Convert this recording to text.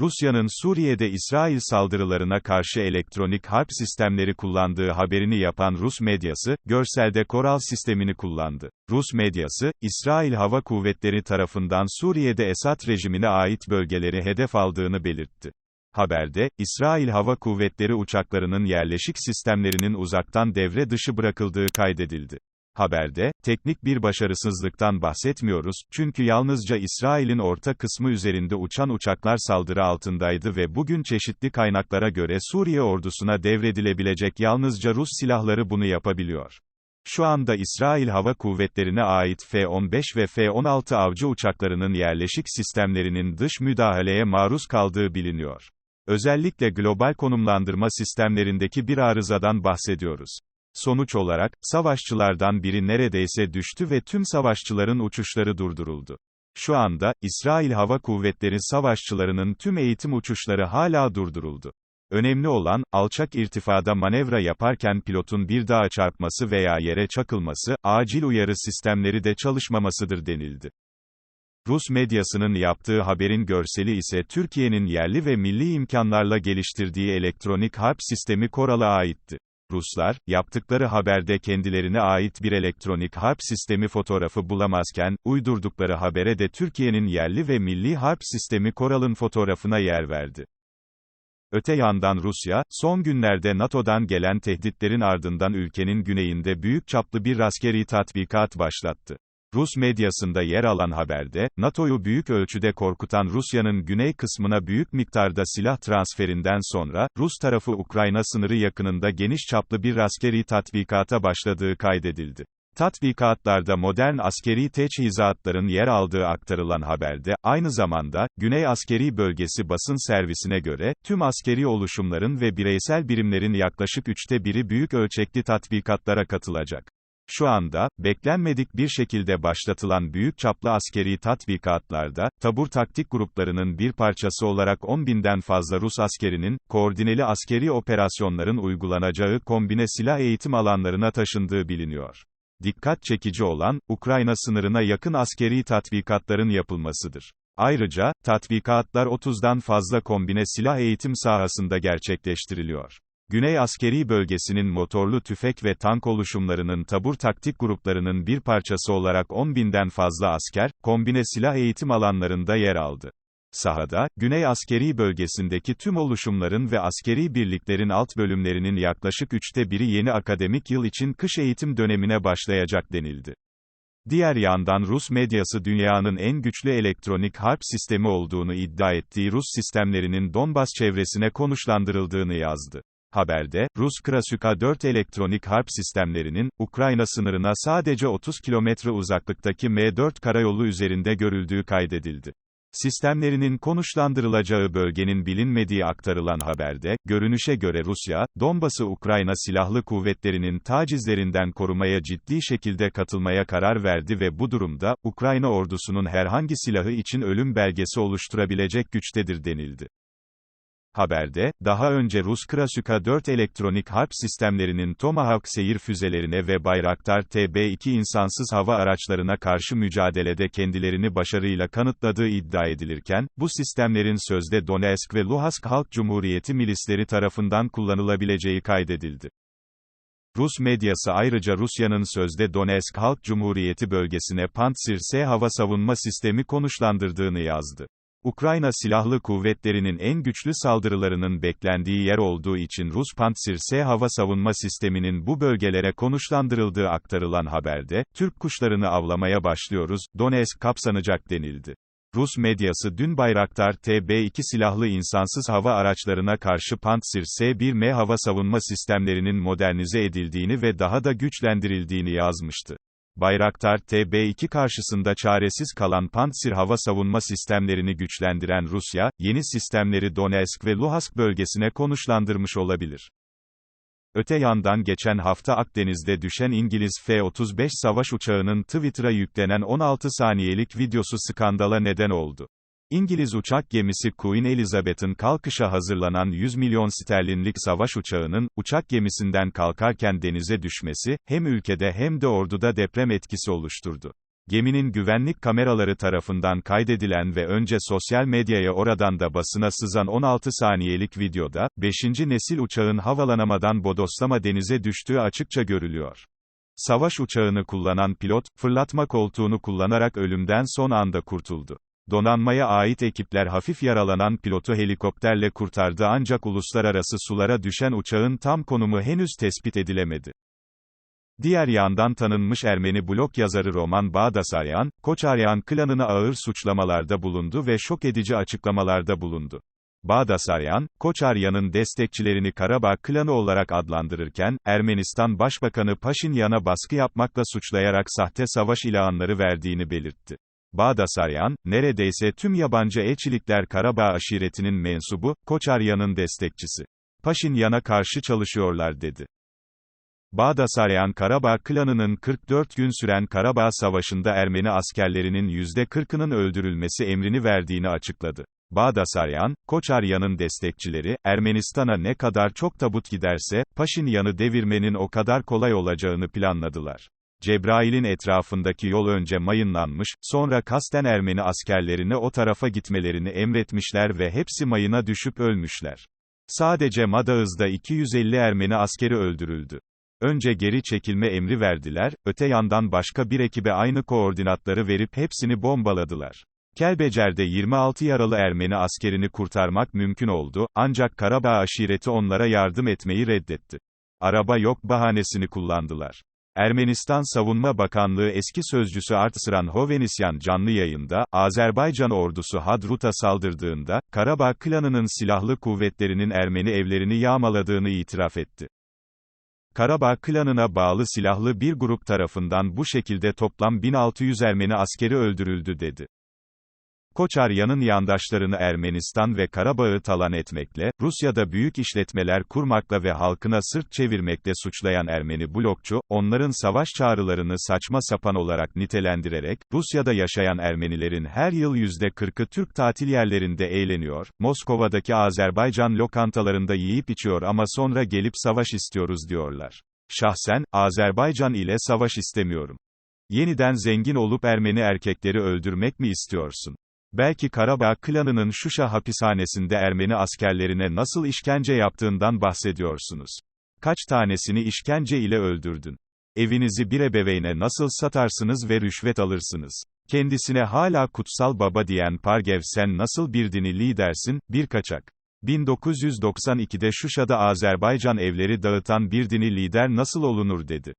Rusya'nın Suriye'de İsrail saldırılarına karşı elektronik harp sistemleri kullandığı haberini yapan Rus medyası, görselde Koral sistemini kullandı. Rus medyası, İsrail Hava Kuvvetleri tarafından Suriye'de Esad rejimine ait bölgeleri hedef aldığını belirtti. Haberde, İsrail Hava Kuvvetleri uçaklarının yerleşik sistemlerinin uzaktan devre dışı bırakıldığı kaydedildi. Haberde, teknik bir başarısızlıktan bahsetmiyoruz, çünkü yalnızca İsrail'in orta kısmı üzerinde uçan uçaklar saldırı altındaydı ve bugün çeşitli kaynaklara göre Suriye ordusuna devredilebilecek yalnızca Rus silahları bunu yapabiliyor. Şu anda İsrail Hava Kuvvetleri'ne ait F-15 ve F-16 avcı uçaklarının yerleşik sistemlerinin dış müdahaleye maruz kaldığı biliniyor. Özellikle global konumlandırma sistemlerindeki bir arızadan bahsediyoruz. Sonuç olarak, savaşçılardan biri neredeyse düştü ve tüm savaşçıların uçuşları durduruldu. Şu anda, İsrail Hava Kuvvetleri savaşçılarının tüm eğitim uçuşları hala durduruldu. Önemli olan, alçak irtifada manevra yaparken pilotun bir dağa çarpması veya yere çakılması, acil uyarı sistemleri de çalışmamasıdır denildi. Rus medyasının yaptığı haberin görseli ise Türkiye'nin yerli ve milli imkanlarla geliştirdiği elektronik harp sistemi Koral'a aitti. Ruslar, yaptıkları haberde kendilerine ait bir elektronik harp sistemi fotoğrafı bulamazken, uydurdukları habere de Türkiye'nin yerli ve milli harp sistemi Koral'ın fotoğrafına yer verdi. Öte yandan Rusya, son günlerde NATO'dan gelen tehditlerin ardından ülkenin güneyinde büyük çaplı bir askeri tatbikat başlattı. Rus medyasında yer alan haberde, NATO'yu büyük ölçüde korkutan Rusya'nın güney kısmına büyük miktarda silah transferinden sonra, Rus tarafı Ukrayna sınırı yakınında geniş çaplı bir askeri tatbikata başladığı kaydedildi. Tatbikatlarda modern askeri teçhizatların yer aldığı aktarılan haberde, aynı zamanda, Güney Askeri Bölgesi basın servisine göre, tüm askeri oluşumların ve bireysel birimlerin yaklaşık üçte biri büyük ölçekli tatbikatlara katılacak. Şu anda, beklenmedik bir şekilde başlatılan büyük çaplı askeri tatbikatlarda, tabur taktik gruplarının bir parçası olarak 10 binden fazla Rus askerinin, koordineli askeri operasyonların uygulanacağı kombine silah eğitim alanlarına taşındığı biliniyor. Dikkat çekici olan, Ukrayna sınırına yakın askeri tatbikatların yapılmasıdır. Ayrıca, tatbikatlar 30'dan fazla kombine silah eğitim sahasında gerçekleştiriliyor. Güney Askeri Bölgesi'nin motorlu tüfek ve tank oluşumlarının tabur taktik gruplarının bir parçası olarak 10 binden fazla asker, kombine silah eğitim alanlarında yer aldı. Sahada, Güney Askeri Bölgesi'ndeki tüm oluşumların ve askeri birliklerin alt bölümlerinin yaklaşık üçte biri yeni akademik yıl için kış eğitim dönemine başlayacak denildi. Diğer yandan Rus medyası dünyanın en güçlü elektronik harp sistemi olduğunu iddia ettiği Rus sistemlerinin Donbas çevresine konuşlandırıldığını yazdı. Haberde, Rus Krasuka 4 elektronik harp sistemlerinin, Ukrayna sınırına sadece 30 kilometre uzaklıktaki M4 karayolu üzerinde görüldüğü kaydedildi. Sistemlerinin konuşlandırılacağı bölgenin bilinmediği aktarılan haberde, görünüşe göre Rusya, Donbas'ı Ukrayna Silahlı Kuvvetleri'nin tacizlerinden korumaya ciddi şekilde katılmaya karar verdi ve bu durumda, Ukrayna ordusunun herhangi silahı için ölüm belgesi oluşturabilecek güçtedir denildi. Haberde, daha önce Rus Krasuka 4 elektronik harp sistemlerinin Tomahawk seyir füzelerine ve Bayraktar TB2 insansız hava araçlarına karşı mücadelede kendilerini başarıyla kanıtladığı iddia edilirken, bu sistemlerin sözde Donetsk ve Luhansk Halk Cumhuriyeti milisleri tarafından kullanılabileceği kaydedildi. Rus medyası ayrıca Rusya'nın sözde Donetsk Halk Cumhuriyeti bölgesine Pantsir S hava savunma sistemi konuşlandırdığını yazdı. Ukrayna Silahlı Kuvvetleri'nin en güçlü saldırılarının beklendiği yer olduğu için Rus Pantsir S hava savunma sisteminin bu bölgelere konuşlandırıldığı aktarılan haberde, Türk kuşlarını avlamaya başlıyoruz, Donetsk kapsanacak denildi. Rus medyası dün Bayraktar TB2 silahlı insansız hava araçlarına karşı Pantsir S-1M hava savunma sistemlerinin modernize edildiğini ve daha da güçlendirildiğini yazmıştı. Bayraktar TB2 karşısında çaresiz kalan Pantsir hava savunma sistemlerini güçlendiren Rusya, yeni sistemleri Donetsk ve Luhansk bölgesine konuşlandırmış olabilir. Öte yandan geçen hafta Akdeniz'de düşen İngiliz F-35 savaş uçağının Twitter'a yüklenen 16 saniyelik videosu skandala neden oldu. İngiliz uçak gemisi Queen Elizabeth'in kalkışa hazırlanan 100 milyon sterlinlik savaş uçağının, uçak gemisinden kalkarken denize düşmesi, hem ülkede hem de orduda deprem etkisi oluşturdu. Geminin güvenlik kameraları tarafından kaydedilen ve önce sosyal medyaya oradan da basına sızan 16 saniyelik videoda, 5. nesil uçağın havalanamadan bodoslama denize düştüğü açıkça görülüyor. Savaş uçağını kullanan pilot, fırlatma koltuğunu kullanarak ölümden son anda kurtuldu. Donanmaya ait ekipler hafif yaralanan pilotu helikopterle kurtardı ancak uluslararası sulara düşen uçağın tam konumu henüz tespit edilemedi. Diğer yandan tanınmış Ermeni blog yazarı Roman Bağdasaryan, Koçaryan klanına ağır suçlamalarda bulundu ve şok edici açıklamalarda bulundu. Bağdasaryan, Koçaryan'ın destekçilerini Karabağ klanı olarak adlandırırken, Ermenistan Başbakanı Paşinyan'a baskı yapmakla suçlayarak sahte savaş ilanları verdiğini belirtti. Bağdasaryan, neredeyse tüm yabancı elçilikler Karabağ aşiretinin mensubu, Koçaryan'ın destekçisi. Paşinyan'a karşı çalışıyorlar dedi. Bağdasaryan Karabağ klanının 44 gün süren Karabağ Savaşı'nda Ermeni askerlerinin %40'ının öldürülmesi emrini verdiğini açıkladı. Bağdasaryan, Koçaryan'ın destekçileri, Ermenistan'a ne kadar çok tabut giderse, Paşinyan'ı devirmenin o kadar kolay olacağını planladılar. Cebrail'in etrafındaki yol önce mayınlanmış, sonra kasten Ermeni askerlerine o tarafa gitmelerini emretmişler ve hepsi mayına düşüp ölmüşler. Sadece Madağız'da 250 Ermeni askeri öldürüldü. Önce geri çekilme emri verdiler, öte yandan başka bir ekibe aynı koordinatları verip hepsini bombaladılar. Kelbecer'de 26 yaralı Ermeni askerini kurtarmak mümkün oldu, ancak Karabağ aşireti onlara yardım etmeyi reddetti. Araba yok bahanesini kullandılar. Ermenistan Savunma Bakanlığı eski sözcüsü Artsıran Hovenisyan canlı yayında, Azerbaycan ordusu Hadrut'a saldırdığında, Karabağ klanının silahlı kuvvetlerinin Ermeni evlerini yağmaladığını itiraf etti. Karabağ klanına bağlı silahlı bir grup tarafından bu şekilde toplam 1600 Ermeni askeri öldürüldü dedi. Koçarya'nın yandaşlarını Ermenistan ve Karabağ'ı talan etmekle, Rusya'da büyük işletmeler kurmakla ve halkına sırt çevirmekle suçlayan Ermeni blokçu, onların savaş çağrılarını saçma sapan olarak nitelendirerek, Rusya'da yaşayan Ermenilerin her yıl %40'ı Türk tatil yerlerinde eğleniyor, Moskova'daki Azerbaycan lokantalarında yiyip içiyor ama sonra gelip savaş istiyoruz diyorlar. Şahsen, Azerbaycan ile savaş istemiyorum. Yeniden zengin olup Ermeni erkekleri öldürmek mi istiyorsun? Belki Karabağ klanının Şuşa hapishanesinde Ermeni askerlerine nasıl işkence yaptığından bahsediyorsunuz. Kaç tanesini işkence ile öldürdün? Evinizi bir ebeveyne nasıl satarsınız ve rüşvet alırsınız? Kendisine hala kutsal baba diyen Pargev sen nasıl bir dini lidersin, bir kaçak. 1992'de Şuşa'da Azerbaycan evleri dağıtan bir dini lider nasıl olunur dedi.